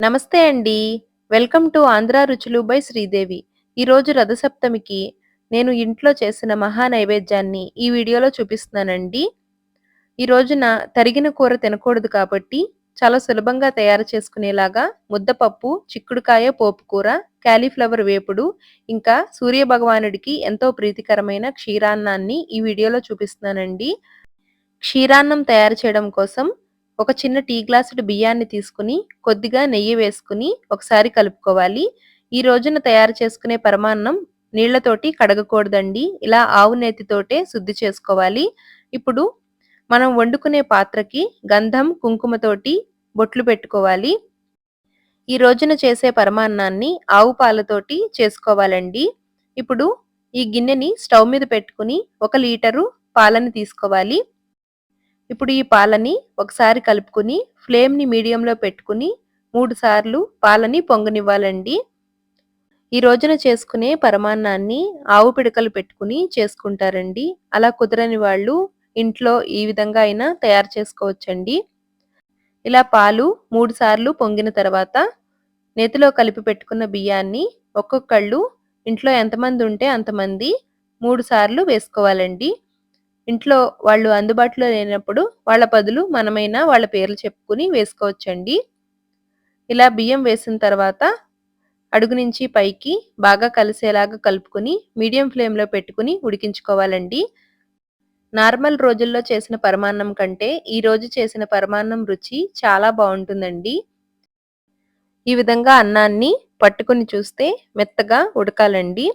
నమస్తే అండి. Welcome to Andhra రుచులు బై శ్రీదేవి. ఈరోజు రథసప్తమికి నేను ఇంట్లో చేసిన మహా నైవేద్యాన్ని ఈ వీడియోలో చూపిస్తున్నానండి. ఈ రోజున తరిగిన కూర తినకూడదు కాబట్టి చాలా సులభంగా తయారు చేసుకునేలాగా ముద్దపప్పు చిక్కుడుకాయ పోపు కూర క్యాలీఫ్లవర్ వేపుడు ఇంకా సూర్య భగవానుడికి ఎంతో ప్రీతికరమైన క్షీరాన్నాన్ని ఈ వీడియోలో చూపిస్తున్నానండి. క్షీరాన్నం తయారు చేయడం కోసం ఒక చిన్న టీ గ్లాసుడు బియ్యాన్ని తీసుకుని కొద్దిగా నెయ్యి వేసుకుని ఒకసారి కలుపుకోవాలి. ఈ రోజున తయారు చేసుకునే పరమాన్నం నీళ్ళతోటి కడగకూడదండి. ఇలా ఆవు నేతితోటే శుద్ధి చేసుకోవాలి. ఇప్పుడు మనం వండుకునే పాత్రకి గంధం కుంకుమతోటి బొట్లు పెట్టుకోవాలి. ఈ రోజున చేసే పరమాన్నాన్ని ఆవు పాలతోటి చేసుకోవాలండి. ఇప్పుడు ఈ గిన్నెని స్టవ్ మీద పెట్టుకుని ఒక లీటరు పాలను తీసుకోవాలి. ఇప్పుడు ఈ పాలని ఒకసారి కలుపుకుని ఫ్లేమ్ని మీడియంలో పెట్టుకుని మూడు సార్లు పాలని పొంగనివ్వాలండి. ఈ రోజున చేసుకునే పరమాన్నాన్ని ఆవు పిడకలు పెట్టుకుని చేసుకుంటారండి. అలా కుదరని వాళ్ళు ఇంట్లో ఈ విధంగా అయినా తయారు చేసుకోవచ్చండి. ఇలా పాలు మూడు సార్లు పొంగిన తర్వాత నేతిలో కలిపి పెట్టుకున్న బియ్యాన్ని ఒక్కొక్కళ్ళు ఇంట్లో ఎంతమంది ఉంటే అంతమంది మూడు సార్లు వేసుకోవాలండి. ఇంట్లో వాళ్ళు అందుబాటులో లేనప్పుడు వాళ్ళ బదులు మనమైనా వాళ్ళ పేర్లు చెప్పుకుని వేసుకోవచ్చండి. ఇలా బియ్యం వేసిన తర్వాత అడుగు నుంచి పైకి బాగా కలిసేలాగా కలుపుకొని మీడియం ఫ్లేమ్లో పెట్టుకుని ఉడికించుకోవాలండి. నార్మల్ రోజుల్లో చేసిన పరమాన్నం కంటే ఈ రోజు చేసిన పరమాన్నం రుచి చాలా బాగుంటుందండి. ఈ విధంగా అన్నాన్ని పట్టుకుని చూస్తే మెత్తగా ఉడకాలండి.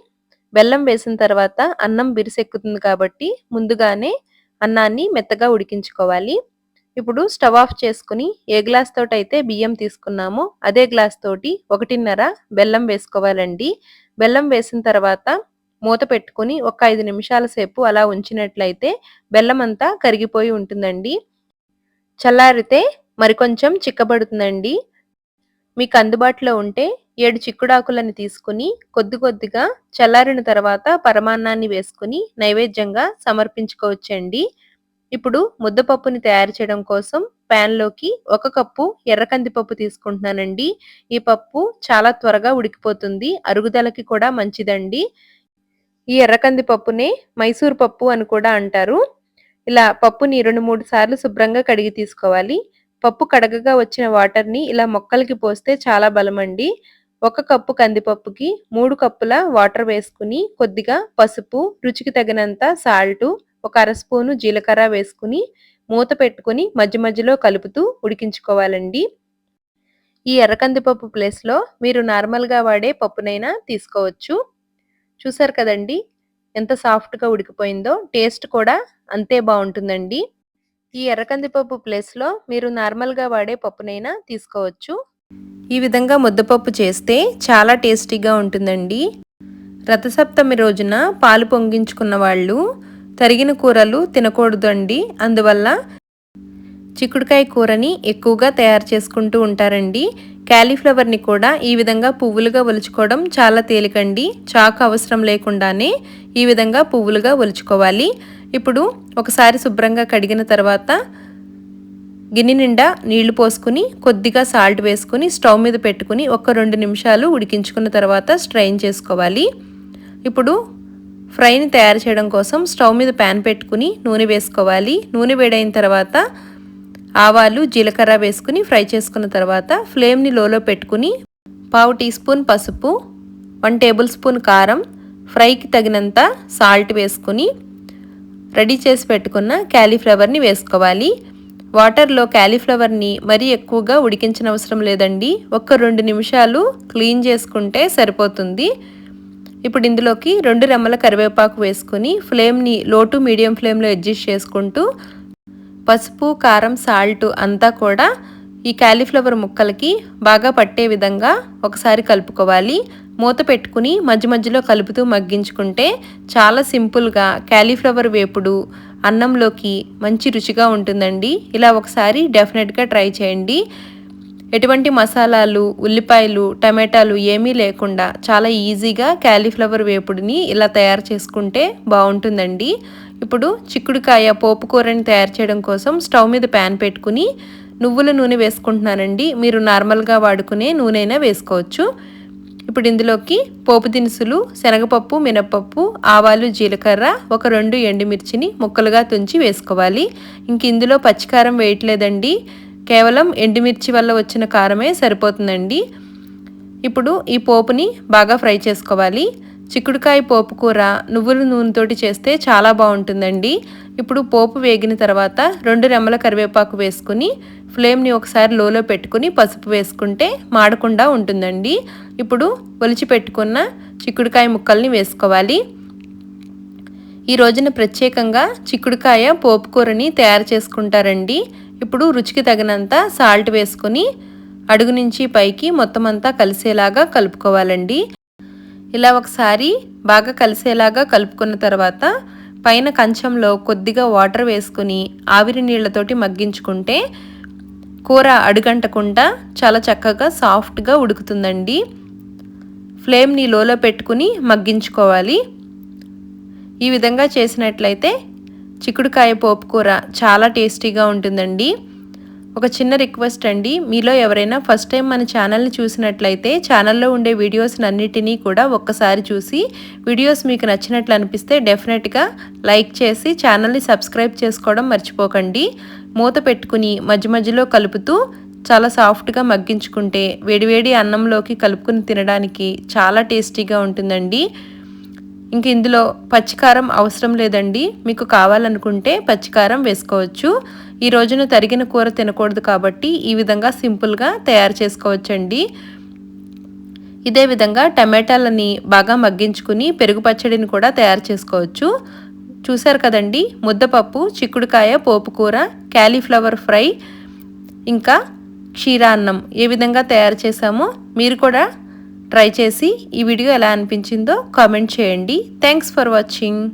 బెల్లం వేసిన తర్వాత అన్నం బిరిసెక్కుతుంది కాబట్టి ముందుగానే అన్నాన్ని మెత్తగా ఉడికించుకోవాలి. ఇప్పుడు స్టవ్ ఆఫ్ చేసుకుని ఏ గ్లాస్ తోటి అయితే బియ్యం తీసుకున్నామో అదే గ్లాస్ తోటి ఒకటిన్నర బెల్లం వేసుకోవాలండి. బెల్లం వేసిన తర్వాత మూత పెట్టుకుని ఒక ఐదు నిమిషాల సేపు అలా ఉంచినట్లయితే బెల్లం అంతా కరిగిపోయి ఉంటుందండి. చల్లారితే మరికొంచెం చిక్కబడుతుందండి. మీకు అందుబాటులో ఉంటే ఏడు చిక్కుడాకులను తీసుకుని కొద్ది కొద్దిగా చల్లారిన తర్వాత పరమాన్నాన్ని వేసుకుని నైవేద్యంగా సమర్పించుకోవచ్చండి. ఇప్పుడు ముద్దపప్పుని తయారు చేయడం కోసం ప్యాన్లోకి ఒక కప్పు ఎర్రకందిపప్పు తీసుకుంటున్నానండి. ఈ పప్పు చాలా త్వరగా ఉడికిపోతుంది. అరుగుదలకి కూడా మంచిదండి. ఈ ఎర్రకంది పప్పునే మైసూర్ పప్పు అని కూడా అంటారు. ఇలా పప్పుని రెండు మూడు సార్లు శుభ్రంగా కడిగి తీసుకోవాలి. పప్పు కడగగా వచ్చిన వాటర్ని ఇలా మొక్కలకి పోస్తే చాలా బలమండి. ఒక కప్పు కందిపప్పుకి మూడు కప్పుల వాటర్ వేసుకుని కొద్దిగా పసుపు రుచికి తగినంత సాల్టు ఒక అర స్పూను జీలకర్ర వేసుకుని మూత పెట్టుకుని మధ్య మధ్యలో కలుపుతూ ఉడికించుకోవాలండి. ఈ ఎర్రకందిపప్పు ప్లేస్లో మీరు నార్మల్గా వాడే పప్పునైనా తీసుకోవచ్చు. చూసారు కదండి ఎంత సాఫ్ట్గా ఉడికిపోయిందో టేస్ట్ కూడా అంతే బాగుంటుందండి. ఈ ఎర్రకందిపప్పు ప్లేస్లో మీరు నార్మల్గా వాడే పప్పునైనా తీసుకోవచ్చు. ఈ విధంగా ముద్దపప్పు చేస్తే చాలా టేస్టీగా ఉంటుందండి. రథసప్తమి రోజున పాలు పొంగించుకున్న వాళ్ళు తరిగిన కూరలు తినకూడదు అండి అందువల్ల చిక్కుడుకాయ కూరని ఎక్కువగా తయారు చేసుకుంటూ ఉంటారండి. క్యాలీఫ్లవర్ని కూడా ఈ విధంగా పువ్వులుగా ఒలుచుకోవడం చాలా తేలికండి. చాకు అవసరం లేకుండానే ఈ విధంగా పువ్వులుగా ఒలుచుకోవాలి. ఇప్పుడు ఒకసారి శుభ్రంగా కడిగిన తర్వాత గిన్నె నిండా నీళ్ళు పోసుకుని కొద్దిగా సాల్ట్ వేసుకుని స్టవ్ మీద పెట్టుకుని ఒక రెండు నిమిషాలు ఉడికించుకున్న తర్వాత స్ట్రైన్ చేసుకోవాలి. ఇప్పుడు ఫ్రైని తయారు చేయడం కోసం స్టవ్ మీద ప్యాన్ పెట్టుకుని నూనె వేసుకోవాలి. నూనె వేడైన తర్వాత ఆవాలు జీలకర్ర వేసుకుని ఫ్రై చేసుకున్న తర్వాత ఫ్లేమ్ని లోలో పెట్టుకుని పావు టీ స్పూన్ పసుపు వన్ టేబుల్ స్పూన్ కారం ఫ్రైకి తగినంత సాల్ట్ వేసుకుని రెడీ చేసి పెట్టుకున్న క్యాలీఫ్లవర్ని వేసుకోవాలి. వాటర్లో క్యాలీఫ్లవర్ని మరీ ఎక్కువగా ఉడికించిన అవసరం లేదండి. ఒక్క రెండు నిమిషాలు క్లీన్ చేసుకుంటే సరిపోతుంది. ఇప్పుడు ఇందులోకి రెండు రెమ్మల కరివేపాకు వేసుకొని ఫ్లేమ్ని లో టు మీడియం ఫ్లేమ్లో అడ్జస్ట్ చేసుకుంటూ పసుపు కారం సాల్ట్ అంతా కూడా ఈ క్యాలీఫ్లవర్ ముక్కలకి బాగా పట్టే విధంగా ఒకసారి కలుపుకోవాలి. మూత పెట్టుకుని మధ్య మధ్యలో కలుపుతూ మగ్గించుకుంటే చాలా సింపుల్గా క్యాలీఫ్లవర్ వేపుడు అన్నంలోకి మంచి రుచిగా ఉంటుందండి. ఇలా ఒకసారి డెఫినెట్గా ట్రై చేయండి. ఎటువంటి మసాలాలు ఉల్లిపాయలు టమాటాలు ఏమీ లేకుండా చాలా ఈజీగా క్యాలీఫ్లవర్ వేపుడిని ఇలా తయారు చేసుకుంటే బాగుంటుందండి. ఇప్పుడు చిక్కుడుకాయ పోపు కూరని తయారు చేయడం కోసం స్టవ్ మీద ప్యాన్ పెట్టుకుని నువ్వుల నూనె వేసుకుంటున్నానండి. మీరు నార్మల్గా వాడుకునే నూనె అయినా వేసుకోవచ్చు. ఇప్పుడు ఇందులోకి పోపు దినుసులు శనగపప్పు మినపప్పు ఆవాలు జీలకర్ర ఒక రెండు ఎండుమిర్చిని ముక్కలుగా తుంచి వేసుకోవాలి. ఇంక ఇందులో పచ్చికారం వేయట్లేదండి. కేవలం ఎండుమిర్చి వల్ల వచ్చిన కారమే సరిపోతుందండి. ఇప్పుడు ఈ పోపుని బాగా ఫ్రై చేసుకోవాలి. చిక్కుడుకాయ పోపు కూర నువ్వుల నూనెతోటి చేస్తే చాలా బాగుంటుందండి. ఇప్పుడు పోపు వేగిన తర్వాత రెండు రెమ్మల కరివేపాకు వేసుకుని ఫ్లేమ్ని ఒకసారి లోలో పెట్టుకుని పసుపు వేసుకుంటే మాడకుండా ఉంటుందండి. ఇప్పుడు ఒలిచి పెట్టుకున్న చిక్కుడుకాయ ముక్కల్ని వేసుకోవాలి. ఈ రోజున ప్రత్యేకంగా చిక్కుడుకాయ పోపు కూరని తయారు చేసుకుంటారండి. ఇప్పుడు రుచికి తగినంత సాల్ట్ వేసుకొని అడుగు నుంచి పైకి మొత్తం అంతా కలిసేలాగా కలుపుకోవాలండి. ఇలా ఒకసారి బాగా కలిసేలాగా కలుపుకున్న తర్వాత పైన కంచంలో కొద్దిగా వాటర్ వేసుకుని ఆవిరి నీళ్ళతోటి మగ్గించుకుంటే కూర అడుగంటకుండా చాలా చక్కగా సాఫ్ట్గా ఉడుకుతుందండి. ఫ్లేమ్ని లోలో పెట్టుకుని మగ్గించుకోవాలి. ఈ విధంగా చేసినట్లయితే చిక్కుడుకాయ పోపు కూర చాలా టేస్టీగా ఉంటుందండి. ఒక చిన్న రిక్వెస్ట్ అండి మీలో ఎవరైనా ఫస్ట్ టైం మన ఛానల్ని చూసినట్లయితే ఛానల్లో ఉండే వీడియోస్ని అన్నిటినీ కూడా ఒక్కసారి చూసి వీడియోస్ మీకు నచ్చినట్లు అనిపిస్తే డెఫినెట్గా లైక్ చేసి ఛానల్ని సబ్స్క్రైబ్ చేసుకోవడం మర్చిపోకండి. మూత పెట్టుకుని మధ్య మధ్యలో కలుపుతూ చాలా సాఫ్ట్గా మగ్గించుకుంటే వేడివేడి అన్నంలోకి కలుపుకుని తినడానికి చాలా టేస్టీగా ఉంటుందండి. ఇంక ఇందులో పచ్చికారం అవసరం లేదండి. మీకు కావాలనుకుంటే పచ్చికారం వేసుకోవచ్చు. ఈ రోజున తరిగిన కూర తినకూడదు కాబట్టి ఈ విధంగా సింపుల్గా తయారు చేసుకోవచ్చండి. ఇదే విధంగా టమాటాలని బాగా మగ్గించుకుని పెరుగు పచ్చడిని కూడా తయారు చేసుకోవచ్చు. చూశారు కదండి? ముద్దపప్పు చిక్కుడుకాయ పోపు కూర క్యాలీఫ్లవర్ ఫ్రై ఇంకా క్షీరాన్నం ఏ విధంగా తయారు చేశామో మీరు కూడా ట్రై చేసి ఈ వీడియో ఎలా అనిపించిందో కామెంట్ చేయండి. Thanks for watching